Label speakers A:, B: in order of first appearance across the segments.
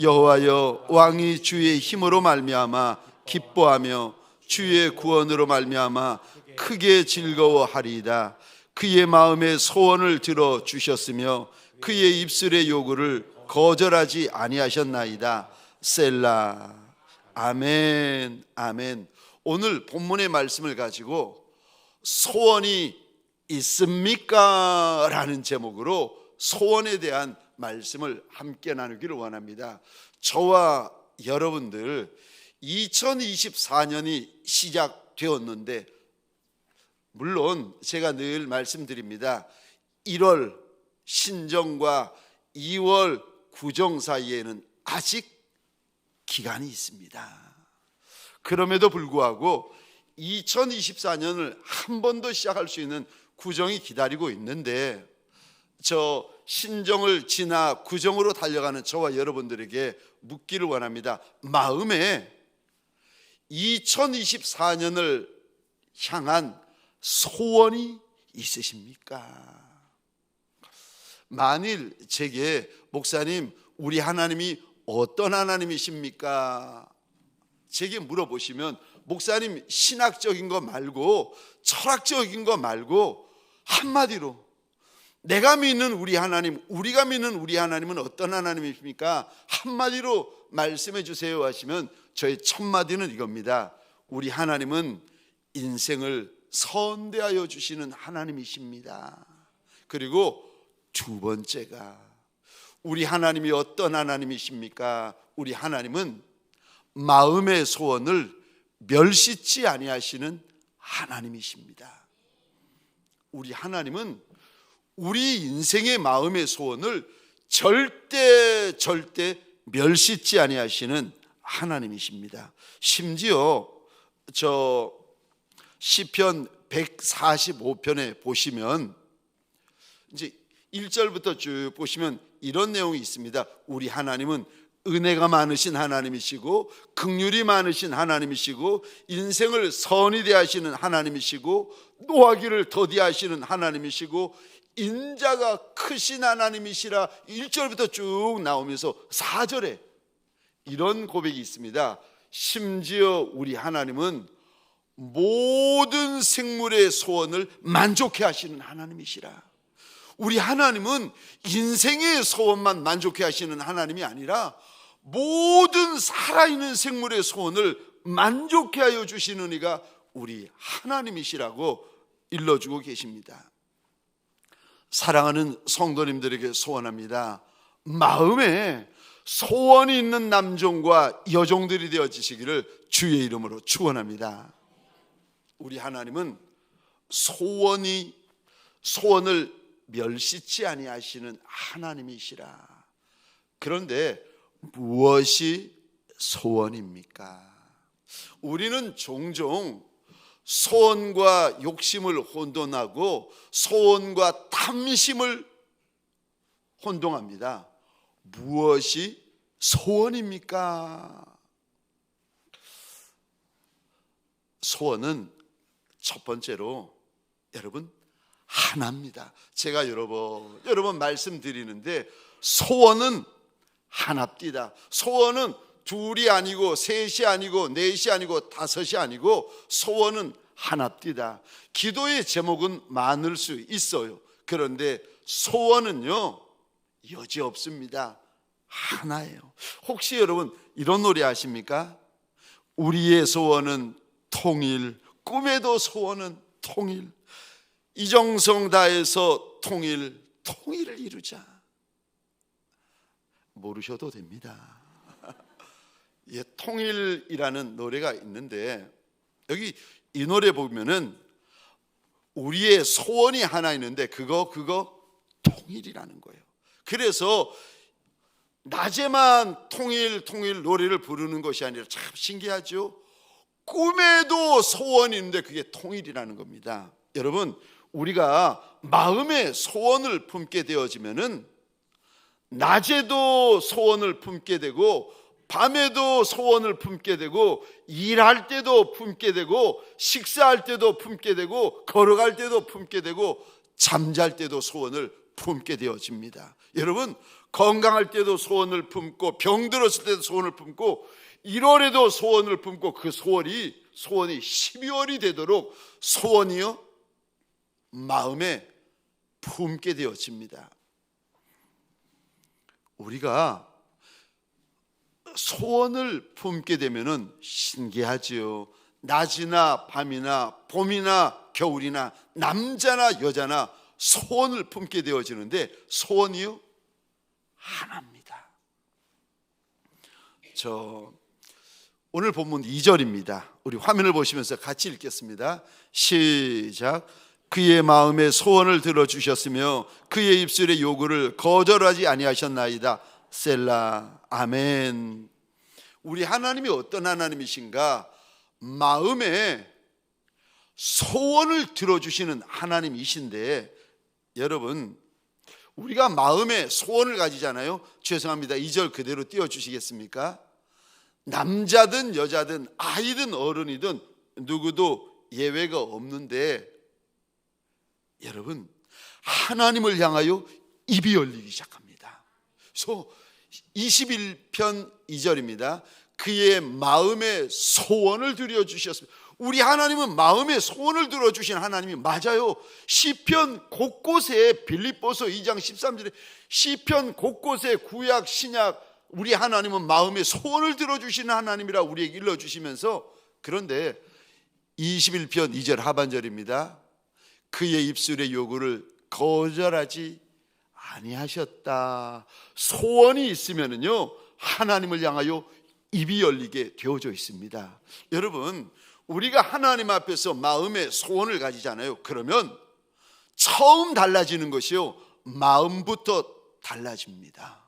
A: 여호와여 왕이 주의 힘으로 말미암아 기뻐하며 주의 구원으로 말미암아 크게 즐거워하리이다. 그의 마음의 소원을 들어 주셨으며 그의 입술의 요구를 거절하지 아니하셨나이다. 셀라. 아멘. 아멘. 오늘 본문의 말씀을 가지고 소원이 있습니까? 라는 제목으로 소원에 대한 말씀을 함께 나누기를 원합니다. 저와 여러분들 2024년이 시작되었는데 물론 제가 늘 말씀드립니다. 1월 신정과 2월 구정 사이에는 아직 기간이 있습니다. 그럼에도 불구하고 2024년을 한 번 더 시작할 수 있는 구정이 기다리고 있는데 저 신정을 지나 구정으로 달려가는 저와 여러분들에게 묻기를 원합니다. 마음에 2024년을 향한 소원이 있으십니까? 만일 제게 목사님, 우리 하나님이 어떤 하나님이십니까? 제게 물어보시면 목사님 신학적인 거 말고 철학적인 거 말고 한마디로 내가 믿는 우리 하나님, 우리가 믿는 우리 하나님은 어떤 하나님이십니까? 한마디로 말씀해 주세요 하시면 저의 첫 마디는 이겁니다. 우리 하나님은 인생을 선대하여 주시는 하나님이십니다. 그리고 두 번째가 우리 하나님이 어떤 하나님이십니까? 우리 하나님은 마음의 소원을 멸시치 아니하시는 하나님이십니다. 우리 하나님은 우리 인생의 마음의 소원을 절대 절대 멸시치 아니하시는 하나님이십니다. 심지어 저 시편 145편에 보시면 이제 1절부터 쭉 보시면 이런 내용이 있습니다. 우리 하나님은 은혜가 많으신 하나님이시고 극률이 많으신 하나님이시고 인생을 선히 대하시는 하나님이시고 노하기를 더디하시는 하나님이시고 인자가 크신 하나님이시라 1절부터 쭉 나오면서 4절에 이런 고백이 있습니다. 심지어 우리 하나님은 모든 생물의 소원을 만족해 하시는 하나님이시라. 우리 하나님은 인생의 소원만 만족해 하시는 하나님이 아니라 모든 살아있는 생물의 소원을 만족해 하여 주시는 이가 우리 하나님이시라고 일러주고 계십니다. 사랑하는 성도님들에게 소원합니다. 마음에 소원이 있는 남종과 여종들이 되어지시기를 주의 이름으로 축원합니다. 우리 하나님은 소원이 소원을 멸시치 아니하시는 하나님이시라. 그런데 무엇이 소원입니까? 우리는 종종 소원과 욕심을 혼돈하고 소원과 탐심을 혼동합니다. 무엇이 소원입니까? 소원은 첫 번째로 여러분 하나입니다. 제가 여러 번 여러 번 말씀드리는데 소원은 하나입니다. 소원은 둘이 아니고 셋이 아니고 넷이 아니고 다섯이 아니고 소원은 하나입니다. 기도의 제목은 많을 수 있어요. 그런데 소원은요 여지 없습니다. 하나예요. 혹시 여러분 이런 노래 아십니까? 우리의 소원은 통일, 꿈에도 소원은 통일. 이정성 다해서 통일, 통일을 이루자. 모르셔도 됩니다. 예, 통일이라는 노래가 있는데 여기 이 노래 보면은 우리의 소원이 하나 있는데 그거 그거 통일이라는 거예요. 그래서 낮에만 통일 통일 노래를 부르는 것이 아니라 참 신기하죠. 꿈에도 소원이 있는데 그게 통일이라는 겁니다. 여러분, 우리가 마음의 소원을 품게 되어지면은 낮에도 소원을 품게 되고 밤에도 소원을 품게 되고 일할 때도 품게 되고 식사할 때도 품게 되고 걸어갈 때도 품게 되고 잠잘 때도 소원을 품게 되어집니다. 여러분 건강할 때도 소원을 품고 병들었을 때도 소원을 품고 1월에도 소원을 품고 그 소원이 소원이 12월이 되도록 소원이요 마음에 품게 되어집니다. 우리가 소원을 품게 되면은 신기하지요. 낮이나 밤이나 봄이나 겨울이나 남자나 여자나 소원을 품게 되어지는데 소원이요 하나입니다. 저 오늘 본문 2절입니다. 우리 화면을 보시면서 같이 읽겠습니다. 시작. 그의 마음의 소원을 들어 주셨으며 그의 입술의 요구를 거절하지 아니하셨나이다. 셀라. 아멘. 우리 하나님이 어떤 하나님이신가? 마음에 소원을 들어주시는 하나님이신데 여러분 우리가 마음에 소원을 가지잖아요. 죄송합니다. 2절 그대로 띄워 주시겠습니까? 남자든 여자든 아이든 어른이든 누구도 예외가 없는데 여러분 하나님을 향하여 입이 열리기 시작합니다. 그래서 21편 2절입니다. 그의 마음의 소원을 들여 주셨습니다. 우리 하나님은 마음의 소원을 들어 주신 하나님이 맞아요. 시편 곳곳에 빌립보서 2장 13절에 시편 곳곳에 구약 신약 우리 하나님은 마음의 소원을 들어 주시는 하나님이라 우리에게 일러 주시면서 그런데 21편 2절 하반절입니다. 그의 입술의 요구를 거절하지 아니하셨다. 소원이 있으면은요 하나님을 향하여 입이 열리게 되어져 있습니다. 여러분 우리가 하나님 앞에서 마음의 소원을 가지잖아요. 그러면 처음 달라지는 것이요 마음부터 달라집니다.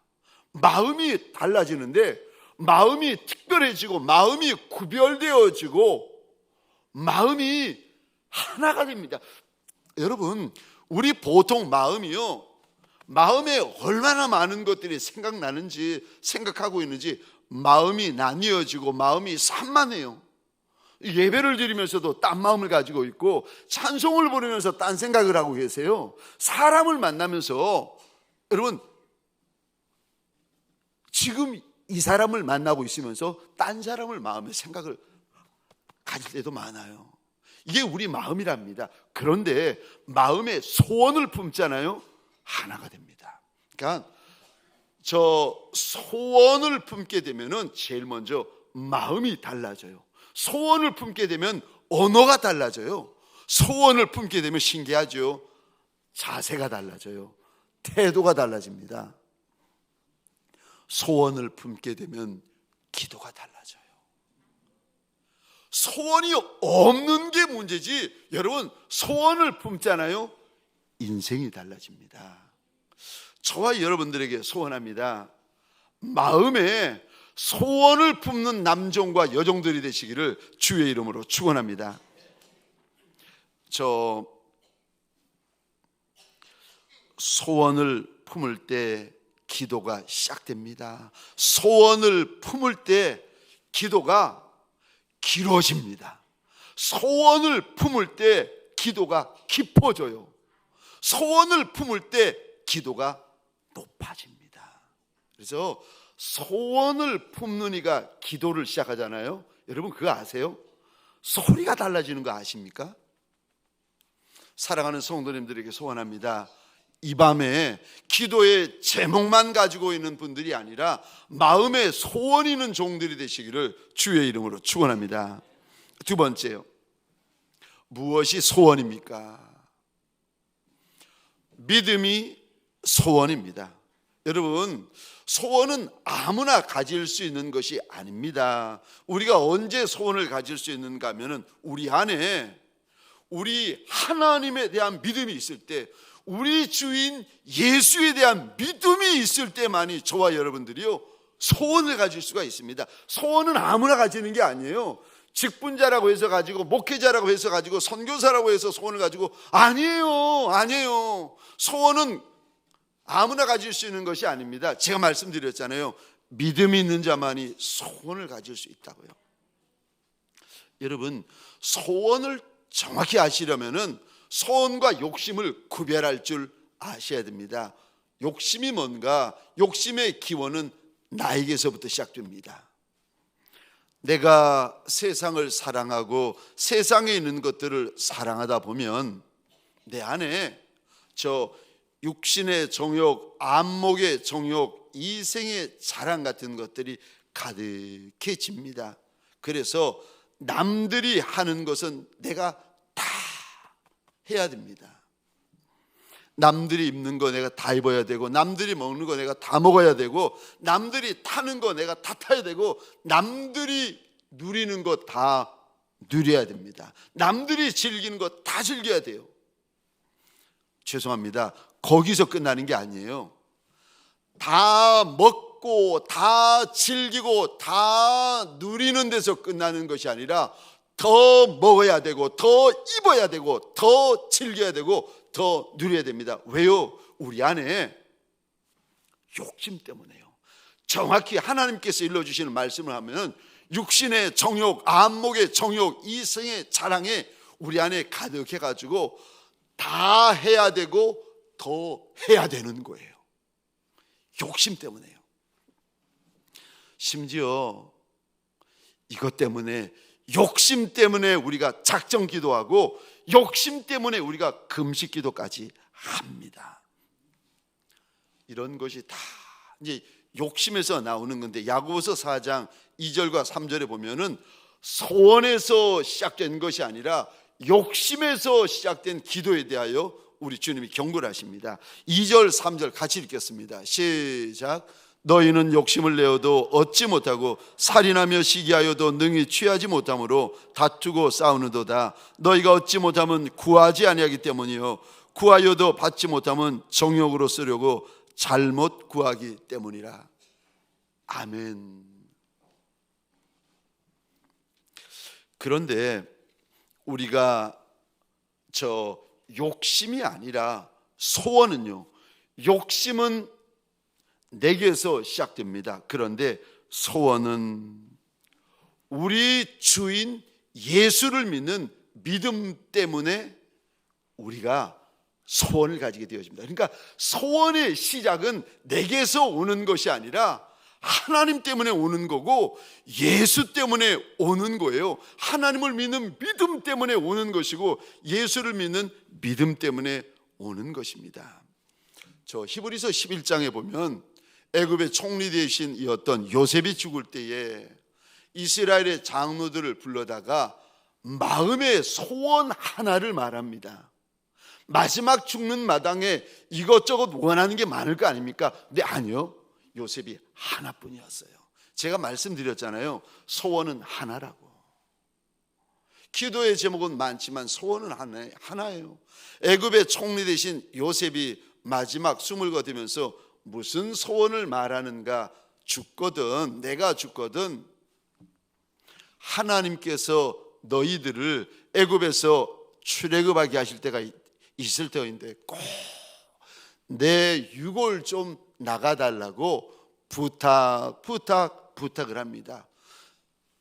A: 마음이 달라지는데 마음이 특별해지고 마음이 구별되어지고 마음이 하나가 됩니다. 여러분, 우리 보통 마음이요. 마음에 얼마나 많은 것들이 생각나는지 생각하고 있는지 마음이 나뉘어지고 마음이 산만해요. 예배를 드리면서도 딴 마음을 가지고 있고 찬송을 부르면서 딴 생각을 하고 계세요. 사람을 만나면서 여러분 지금 이 사람을 만나고 있으면서 딴 사람을 마음에 생각을 가질 때도 많아요. 이게 우리 마음이랍니다. 그런데 마음에 소원을 품잖아요. 하나가 됩니다. 그러니까 저 소원을 품게 되면은 제일 먼저 마음이 달라져요. 소원을 품게 되면 언어가 달라져요. 소원을 품게 되면 신기하죠. 자세가 달라져요. 태도가 달라집니다. 소원을 품게 되면 기도가 달라져요. 소원이 없는 게 문제지. 여러분, 소원을 품잖아요. 인생이 달라집니다. 저와 여러분들에게 소원합니다. 마음에 소원을 품는 남종과 여종들이 되시기를 주의 이름으로 축원합니다. 저 소원을 품을 때 기도가 시작됩니다. 소원을 품을 때 기도가 길어집니다. 소원을 품을 때 기도가 깊어져요. 소원을 품을 때 기도가 높아집니다. 그래서 소원을 품는 이가 기도를 시작하잖아요. 여러분 그거 아세요? 소리가 달라지는 거 아십니까? 사랑하는 성도님들에게 소원합니다. 이 밤에 기도의 제목만 가지고 있는 분들이 아니라 마음에 소원 있는 종들이 되시기를 주의 이름으로 축원합니다. 두 번째요. 무엇이 소원입니까? 믿음이 소원입니다. 여러분, 소원은 아무나 가질 수 있는 것이 아닙니다. 우리가 언제 소원을 가질 수 있는가 하면은 우리 안에 우리 하나님에 대한 믿음이 있을 때 우리 주인 예수에 대한 믿음이 있을 때만이 저와 여러분들이요 소원을 가질 수가 있습니다. 소원은 아무나 가지는 게 아니에요. 직분자라고 해서 가지고 목회자라고 해서 가지고 선교사라고 해서 소원을 가지고 아니에요. 아니에요. 소원은 아무나 가질 수 있는 것이 아닙니다. 제가 말씀드렸잖아요. 믿음이 있는 자만이 소원을 가질 수 있다고요. 여러분, 소원을 정확히 아시려면은 소원과 욕심을 구별할 줄 아셔야 됩니다. 욕심이 뭔가? 욕심의 기원은 나에게서부터 시작됩니다. 내가 세상을 사랑하고 세상에 있는 것들을 사랑하다 보면 내 안에 저 육신의 정욕, 안목의 정욕, 이생의 자랑 같은 것들이 가득해집니다. 그래서 남들이 하는 것은 내가 다 해야 됩니다. 남들이 입는 거 내가 다 입어야 되고 남들이 먹는 거 내가 다 먹어야 되고 남들이 타는 거 내가 다 타야 되고 남들이 누리는 거 다 누려야 됩니다. 남들이 즐기는 거 다 즐겨야 돼요. 죄송합니다. 거기서 끝나는 게 아니에요. 다 먹고 다 즐기고 다 누리는 데서 끝나는 것이 아니라 더 먹어야 되고 더 입어야 되고 더 즐겨야 되고 더 누려야 됩니다. 왜요? 우리 안에 욕심 때문에요. 정확히 하나님께서 일러주시는 말씀을 하면 육신의 정욕, 안목의 정욕, 이성의 자랑에 우리 안에 가득해 가지고 다 해야 되고 더 해야 되는 거예요. 욕심 때문에요. 심지어 이것 때문에 욕심 때문에 우리가 작정 기도하고 욕심 때문에 우리가 금식 기도까지 합니다. 이런 것이 다 이제 욕심에서 나오는 건데 야고보서 4장 2절과 3절에 보면은 소원에서 시작된 것이 아니라 욕심에서 시작된 기도에 대하여 우리 주님이 경고를 하십니다. 2절 3절 같이 읽겠습니다. 시작. 너희는 욕심을 내어도 얻지 못하고 살인하며 시기하여도 능히 취하지 못함으로 다투고 싸우는도다. 너희가 얻지 못하면 구하지 아니하기 때문이요 구하여도 받지 못하면 정욕으로 쓰려고 잘못 구하기 때문이라. 아멘. 그런데 우리가 저 욕심이 아니라 소원은요. 욕심은 내게서 시작됩니다. 그런데 소원은 우리 주인 예수를 믿는 믿음 때문에 우리가 소원을 가지게 되어집니다. 그러니까 소원의 시작은 내게서 오는 것이 아니라 하나님 때문에 오는 거고 예수 때문에 오는 거예요. 하나님을 믿는 믿음 때문에 오는 것이고 예수를 믿는 믿음 때문에 오는 것입니다. 저 히브리서 11장에 보면 애굽의 총리 어떤 요셉이 죽을 때에 이스라엘의 장로들을 불러다가 마음의 소원 하나를 말합니다. 마지막 죽는 마당에 이것저것 원하는 게 많을 거 아닙니까? 근데 아니요. 요셉이 하나뿐이었어요. 제가 말씀드렸잖아요. 소원은 하나라고. 기도의 제목은 많지만 소원은 하나, 하나예요. 애굽의 총리 대신 요셉이 마지막 숨을 거두면서 무슨 소원을 말하는가 죽거든 내가 죽거든 하나님께서 너희들을 애굽에서 출애굽하게 하실 때가 있을 때인데 꼭 내 유골 좀 나가달라고 부탁 부탁 부탁을 합니다.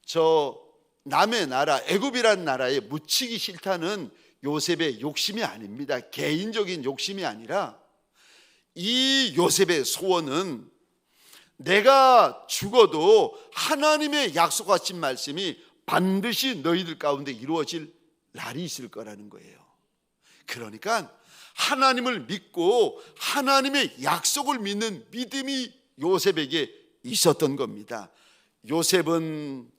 A: 저 남의 나라 애굽이란 나라에 묻히기 싫다는 요셉의 욕심이 아닙니다. 개인적인 욕심이 아니라 이 요셉의 소원은 내가 죽어도 하나님의 약속하신 말씀이 반드시 너희들 가운데 이루어질 날이 있을 거라는 거예요. 그러니까 하나님을 믿고 하나님의 약속을 믿는 믿음이 요셉에게 있었던 겁니다. 요셉은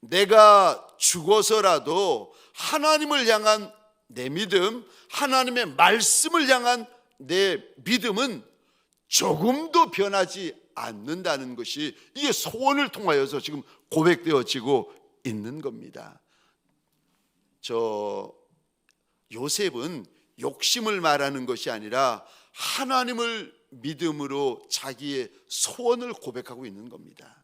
A: 내가 죽어서라도 하나님을 향한 내 믿음, 하나님의 말씀을 향한 내 믿음은 조금도 변하지 않는다는 것이 이게 소원을 통하여서 지금 고백되어지고 있는 겁니다. 저 요셉은 욕심을 말하는 것이 아니라 하나님을 믿음으로 자기의 소원을 고백하고 있는 겁니다.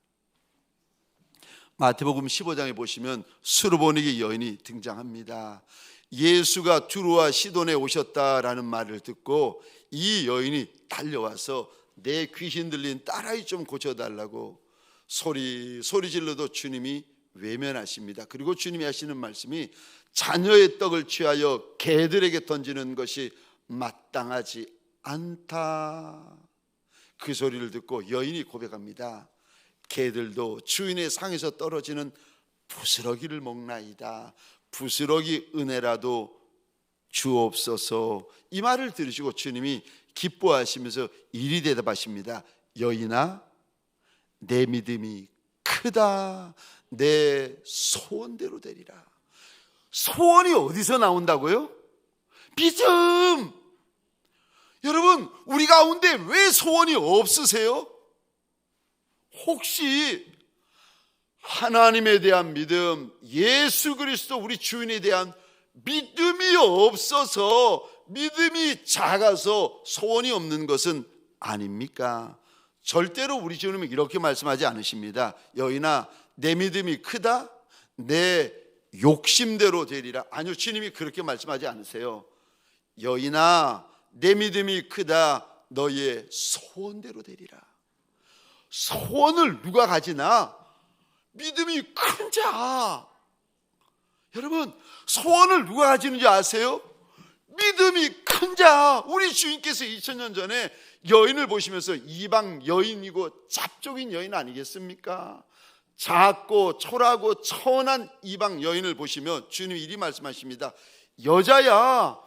A: 마태복음 15장에 보시면 수르보니게 여인이 등장합니다. 예수가 두루와 시돈에 오셨다라는 말을 듣고 이 여인이 달려와서 내 귀신 들린 딸아이 좀 고쳐달라고 소리 소리 질러도 주님이 외면하십니다. 그리고 주님이 하시는 말씀이 자녀의 떡을 취하여 개들에게 던지는 것이 마땅하지 않다. 그 소리를 듣고 여인이 고백합니다. 개들도 주인의 상에서 떨어지는 부스러기를 먹나이다. 부스러기 은혜라도 주옵소서. 이 말을 들으시고 주님이 기뻐하시면서 이리 대답하십니다. 여인아, 내 믿음이 크다. 내 소원대로 되리라. 소원이 어디서 나온다고요? 믿음. 여러분, 우리 가운데 왜 소원이 없으세요? 혹시 하나님에 대한 믿음, 예수 그리스도 우리 주인에 대한 믿음이 없어서 믿음이 작아서 소원이 없는 것은 아닙니까? 절대로 우리 주님은 이렇게 말씀하지 않으십니다. 여인아, 내 믿음이 크다? 내 욕심대로 되리라. 아니요, 주님이 그렇게 말씀하지 않으세요. 여인아, 내 믿음이 크다. 너의 소원대로 되리라. 소원을 누가 가지나? 믿음이 큰 자. 여러분, 소원을 누가 가지는지 아세요? 믿음이 큰 자. 우리 주인께서 2000년 전에 여인을 보시면서 이방 여인이고 잡종인 여인 아니겠습니까? 작고 초라고 천한 이방 여인을 보시며 주님이 이리 말씀하십니다. 여자야,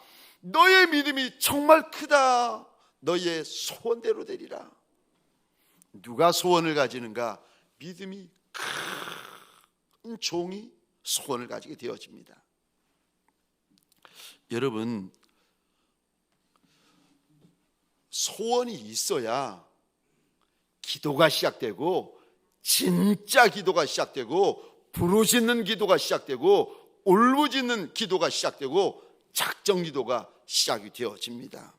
A: 너의 믿음이 정말 크다. 너의 소원대로 되리라. 누가 소원을 가지는가? 믿음이 큰 종이 소원을 가지게 되어집니다. 여러분, 소원이 있어야 기도가 시작되고 진짜 기도가 시작되고 부르짖는 기도가 시작되고 울부짖는 기도가 시작되고 작정 기도가 시작이 되어집니다.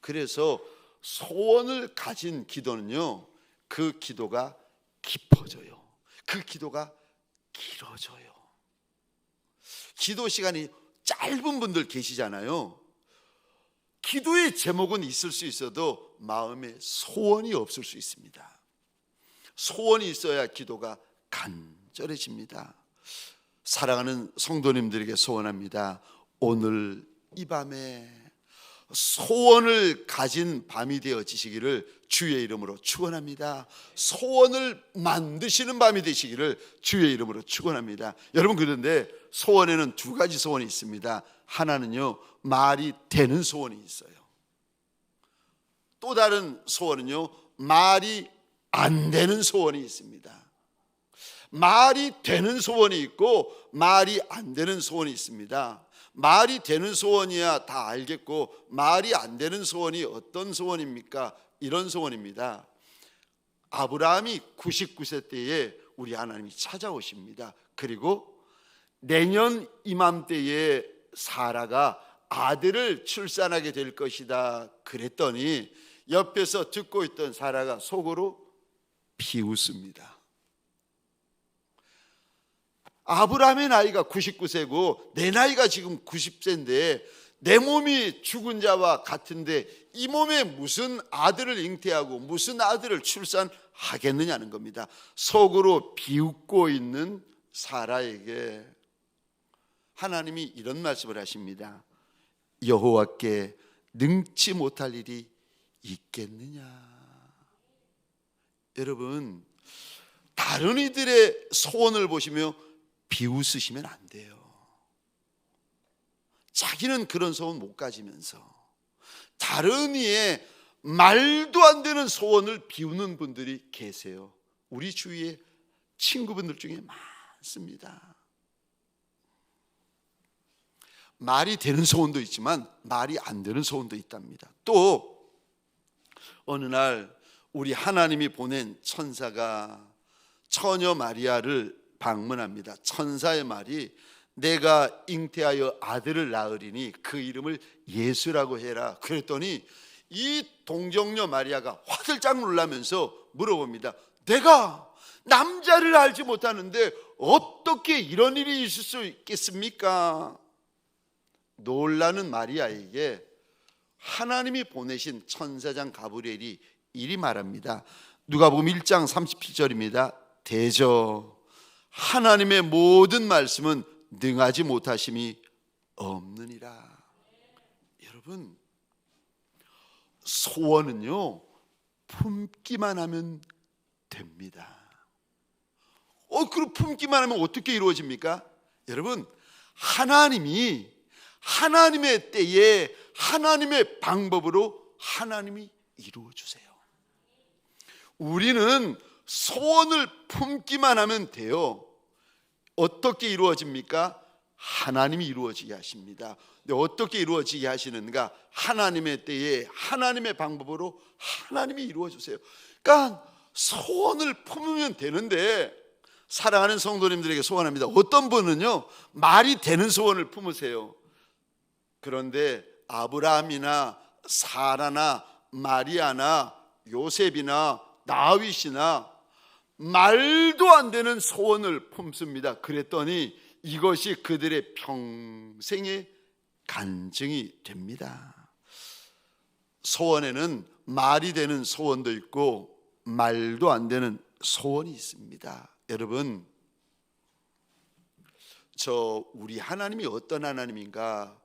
A: 그래서 소원을 가진 기도는요. 그 기도가 깊어져요. 그 기도가 길어져요. 기도 시간이 짧은 분들 계시잖아요. 기도의 제목은 있을 수 있어도 마음에 소원이 없을 수 있습니다. 소원이 있어야 기도가 간절해집니다. 사랑하는 성도님들에게 소원합니다. 오늘 이 밤에 소원을 가진 밤이 되어지시기를 주의 이름으로 축원합니다. 소원을 만드시는 밤이 되시기를 주의 이름으로 축원합니다. 여러분 그런데 소원에는 두 가지 소원이 있습니다. 하나는요 말이 되는 소원이 있어요. 또 다른 소원은요 말이 안 되는 소원이 있습니다. 말이 되는 소원이 있고 말이 안 되는 소원이 있습니다. 말이 되는 소원이야 다 알겠고 말이 안 되는 소원이 어떤 소원입니까? 이런 소원입니다. 아브라함이 99세 때에 우리 하나님이 찾아오십니다. 그리고 내년 이맘때에 사라가 아들을 출산하게 될 것이다. 그랬더니 옆에서 듣고 있던 사라가 속으로 비웃습니다. 아브라함의 나이가 99세고 내 나이가 지금 90세인데 내 몸이 죽은 자와 같은데 이 몸에 무슨 아들을 잉태하고 무슨 아들을 출산하겠느냐는 겁니다. 속으로 비웃고 있는 사라에게 하나님이 이런 말씀을 하십니다. 여호와께 능치 못할 일이 있겠느냐? 여러분 다른 이들의 소원을 보시며 비웃으시면 안 돼요. 자기는 그런 소원 못 가지면서 다른 이의 말도 안 되는 소원을 비우는 분들이 계세요. 우리 주위에 친구분들 중에 많습니다. 말이 되는 소원도 있지만 말이 안 되는 소원도 있답니다. 또 어느 날 우리 하나님이 보낸 천사가 처녀 마리아를 방문합니다. 천사의 말이 내가 잉태하여 아들을 낳으리니 그 이름을 예수라고 해라. 그랬더니 이 동정녀 마리아가 화들짝 놀라면서 물어봅니다. 내가 남자를 알지 못하는데 어떻게 이런 일이 있을 수 있겠습니까? 놀라는 마리아에게 하나님이 보내신 천사장 가브리엘이 이리 말합니다. 누가복음 1장 37절입니다. 대저 하나님의 모든 말씀은 능하지 못하심이 없느니라. 여러분 소원은요 품기만 하면 됩니다. 어, 그럼 품기만 하면 어떻게 이루어집니까? 여러분, 하나님이 하나님의 때에 하나님의 방법으로 하나님이 이루어 주세요. 우리는 소원을 품기만 하면 돼요. 어떻게 이루어집니까? 하나님이 이루어지게 하십니다. 근데 어떻게 이루어지게 하시는가? 하나님의 때에 하나님의 방법으로 하나님이 이루어 주세요. 그러니까 소원을 품으면 되는데 사랑하는 성도님들에게 소원합니다. 어떤 분은요 말이 되는 소원을 품으세요. 그런데 아브라함이나 사라나 마리아나 요셉이나 다윗이나 말도 안 되는 소원을 품습니다. 그랬더니 이것이 그들의 평생의 간증이 됩니다. 소원에는 말이 되는 소원도 있고 말도 안 되는 소원이 있습니다. 여러분, 저 우리 하나님이 어떤 하나님인가?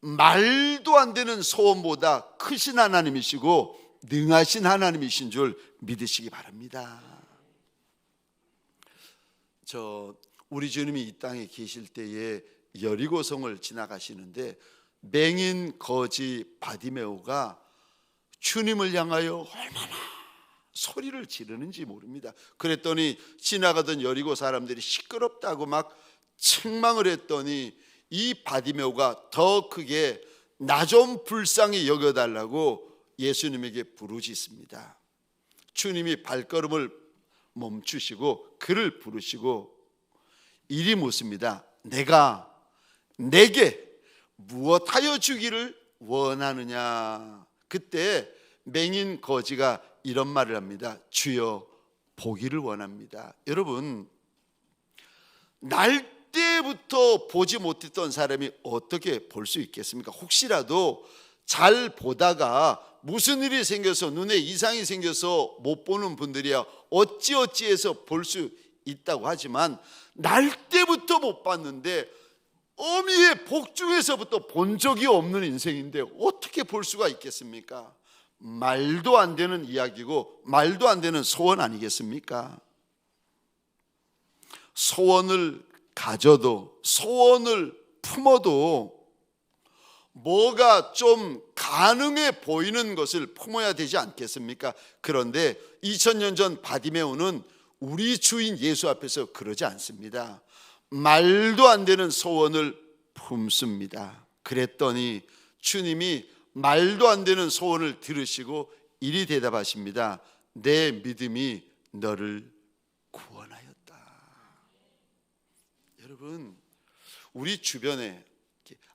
A: 말도 안 되는 소원보다 크신 하나님이시고 능하신 하나님이신 줄 믿으시기 바랍니다. 저 우리 주님이 이 땅에 계실 때에 여리고성을 지나가시는데 맹인 거지 바디메오가 주님을 향하여 얼마나 소리를 지르는지 모릅니다. 그랬더니 지나가던 여리고 사람들이 시끄럽다고 막 책망을 했더니 이 바디메오가 더 크게 나 좀 불쌍히 여겨달라고 예수님에게 부르짖습니다. 주님이 발걸음을 멈추시고 그를 부르시고 이리 묻습니다. 내가 내게 무엇하여 주기를 원하느냐? 그때 맹인 거지가 이런 말을 합니다. 주여 보기를 원합니다. 여러분 날 때부터 보지 못했던 사람이 어떻게 볼 수 있겠습니까? 혹시라도 잘 보다가 무슨 일이 생겨서 눈에 이상이 생겨서 못 보는 분들이야 어찌어찌해서 볼 수 있다고 하지만 날 때부터 못 봤는데 어미의 복중에서부터 본 적이 없는 인생인데 어떻게 볼 수가 있겠습니까? 말도 안 되는 이야기고 말도 안 되는 소원 아니겠습니까? 소원을 가져도 소원을 품어도 뭐가 좀 가능해 보이는 것을 품어야 되지 않겠습니까? 그런데 2000년 전 바디메오는 우리 주인 예수 앞에서 그러지 않습니다. 말도 안 되는 소원을 품습니다. 그랬더니 주님이 말도 안 되는 소원을 들으시고 이리 대답하십니다. 내 믿음이 너를 구원하였다. 여러분, 우리 주변에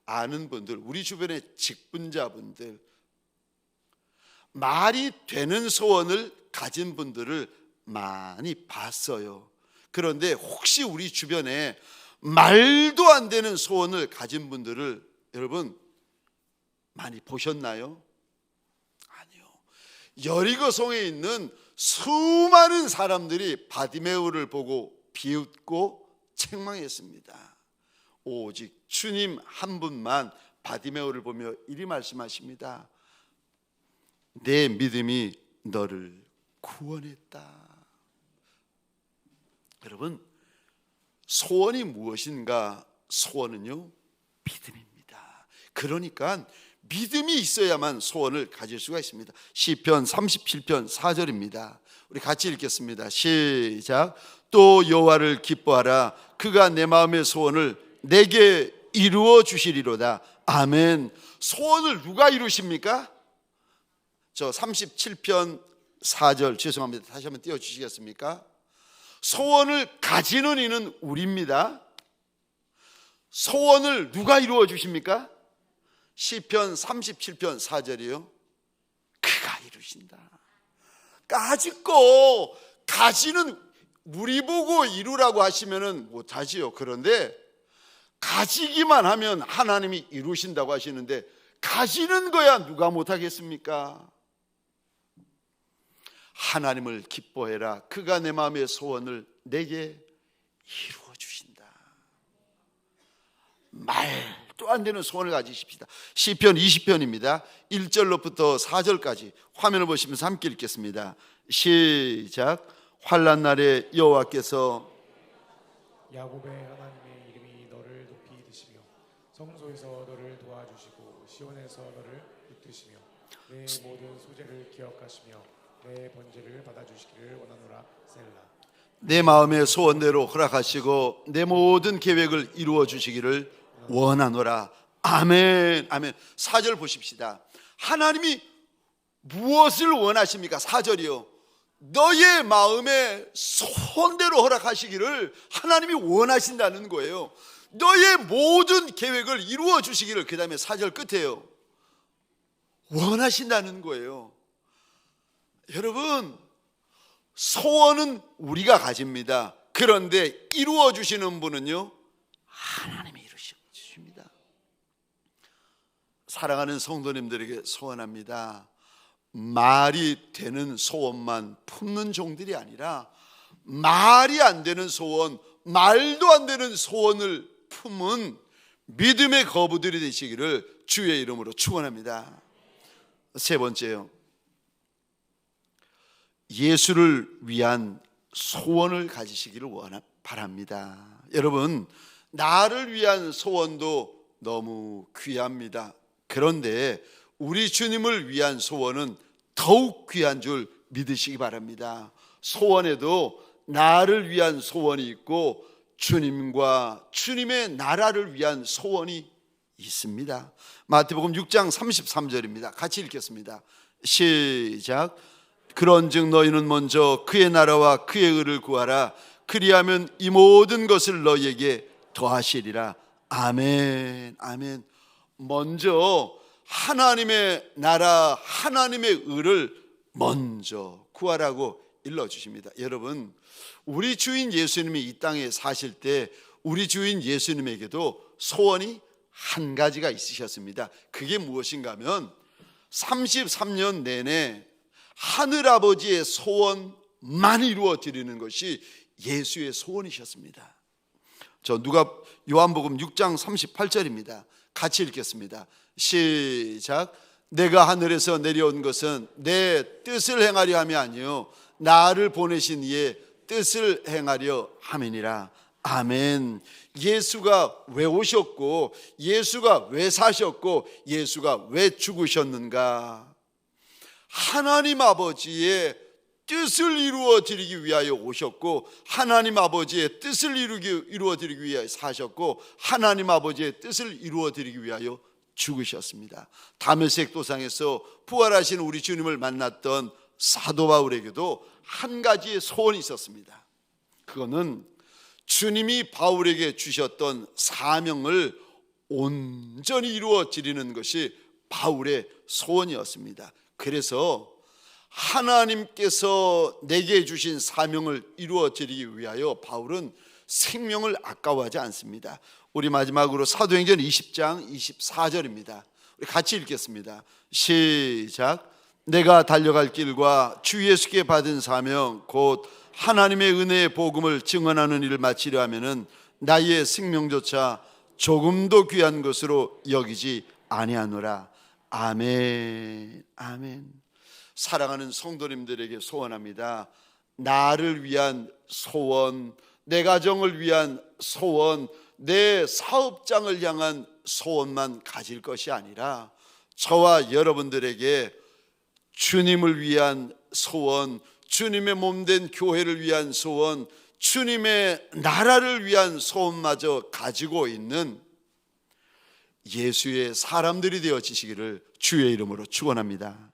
A: 아는 분들, 우리 주변의 직분자분들, 말이 되는 소원을 가진 분들을 많이 봤어요. 그런데 혹시 우리 주변에 말도 안 되는 소원을 가진 분들을 여러분 많이 보셨나요? 아니요. 여리고성에 있는 수많은 사람들이 바디메우를 보고 비웃고 책망했습니다. 오직 주님 한 분만 바디메오를 보며 이리 말씀하십니다. 내 믿음이 너를 구원했다. 여러분, 소원이 무엇인가? 소원은요, 믿음입니다. 그러니까 믿음이 있어야만 소원을 가질 수가 있습니다. 시편 37편 4절입니다. 우리 같이 읽겠습니다. 시작. 또 여호와를 기뻐하라. 그가 내 마음의 소원을 내게 이루어 주시리로다. 아멘. 소원을 누가 이루십니까? 저 37편 4절 죄송합니다. 다시 한번 띄워 주시겠습니까? 소원을 가지는 이는 우리입니다. 소원을 누가 이루어 주십니까? 시편 37편 4절이요. 그가 이루신다. 까짓거 가지는 우리 보고 이루라고 하시면은 못하지요. 그런데 가지기만 하면 하나님이 이루신다고 하시는데 가지는 거야 누가 못하겠습니까? 하나님을 기뻐해라. 그가 내 마음의 소원을 내게 이루어 주신다. 말 말도 안 되는 소원을 가지십시다. 시편 20편입니다. 1절로부터 4절까지 화면을 보시면서 함께 읽겠습니다. 시작. 환란 날에 여호와께서
B: 야곱의 하나님 성소에서 너를 도와주시고 시온에서 너를 붙드시며 내 모든 소재를 기억하시며 내 번제를 받아주시기를 원하노라 셀라
A: 내 마음의 소원대로 허락하시고 내 모든 계획을 이루어 주시기를 원하노라. 아멘. 아멘. 4절 보십시다. 하나님이 무엇을 원하십니까? 4절이요. 너의 마음의 소원대로 허락하시기를 하나님이 원하신다는 거예요. 너의 모든 계획을 이루어 주시기를 그 다음에 4절 끝에요. 원하신다는 거예요. 여러분, 소원은 우리가 가집니다. 그런데 이루어 주시는 분은요, 하나님이 이루셔 주십니다. 사랑하는 성도님들에게 소원합니다. 말이 되는 소원만 품는 종들이 아니라 말이 안 되는 소원, 말도 안 되는 소원을 품은 믿음의 거부들이 되시기를 주의 이름으로 축원합니다. 세 번째요. 예수를 위한 소원을 가지시기를 원하 바랍니다. 여러분, 나를 위한 소원도 너무 귀합니다. 그런데 우리 주님을 위한 소원은 더욱 귀한 줄 믿으시기 바랍니다. 소원에도 나를 위한 소원이 있고 주님과 주님의 나라를 위한 소원이 있습니다. 마태복음 6장 33절입니다. 같이 읽겠습니다. 시작. 그런즉 너희는 먼저 그의 나라와 그의 의를 구하라. 그리하면 이 모든 것을 너희에게 더하시리라. 아멘. 아멘. 먼저 하나님의 나라, 하나님의 의를 먼저 구하라고 일러 주십니다. 여러분, 우리 주인 예수님이 이 땅에 사실 때 우리 주인 예수님에게도 소원이 한 가지가 있으셨습니다. 그게 무엇인가 하면 33년 내내 하늘 아버지의 소원만 이루어 드리는 것이 예수의 소원이셨습니다. 저 누가 요한복음 6장 38절입니다. 같이 읽겠습니다. 시작. 내가 하늘에서 내려온 것은 내 뜻을 행하려 함이 아니요 나를 보내신 이의 뜻을 행하려 함이니라. 아멘. 예수가 왜 오셨고 예수가 왜 사셨고 예수가 왜 죽으셨는가? 하나님 아버지의 뜻을 이루어 드리기 위하여 오셨고 하나님 아버지의 뜻을 이루기 이루어 드리기 위하여 사셨고 하나님 아버지의 뜻을 이루어 드리기 위하여 죽으셨습니다. 다메섹 도상에서 부활하신 우리 주님을 만났던 사도 바울에게도 한 가지의 소원이 있었습니다. 그거는 주님이 바울에게 주셨던 사명을 온전히 이루어 드리는 것이 바울의 소원이었습니다. 그래서 하나님께서 내게 주신 사명을 이루어 드리기 위하여 바울은 생명을 아까워하지 않습니다. 우리 마지막으로 사도행전 20장 24절입니다. 우리 같이 읽겠습니다. 시작. 내가 달려갈 길과 주 예수께 받은 사명 곧 하나님의 은혜의 복음을 증언하는 일을 마치려 하면은 나의 생명조차 조금도 귀한 것으로 여기지 아니하노라. 아멘. 아멘. 사랑하는 성도님들에게 소원합니다. 나를 위한 소원, 내 가정을 위한 소원, 내 사업장을 향한 소원만 가질 것이 아니라 저와 여러분들에게 주님을 위한 소원, 주님의 몸된 교회를 위한 소원, 주님의 나라를 위한 소원마저 가지고 있는 예수의 사람들이 되어지시기를 주의 이름으로 축원합니다.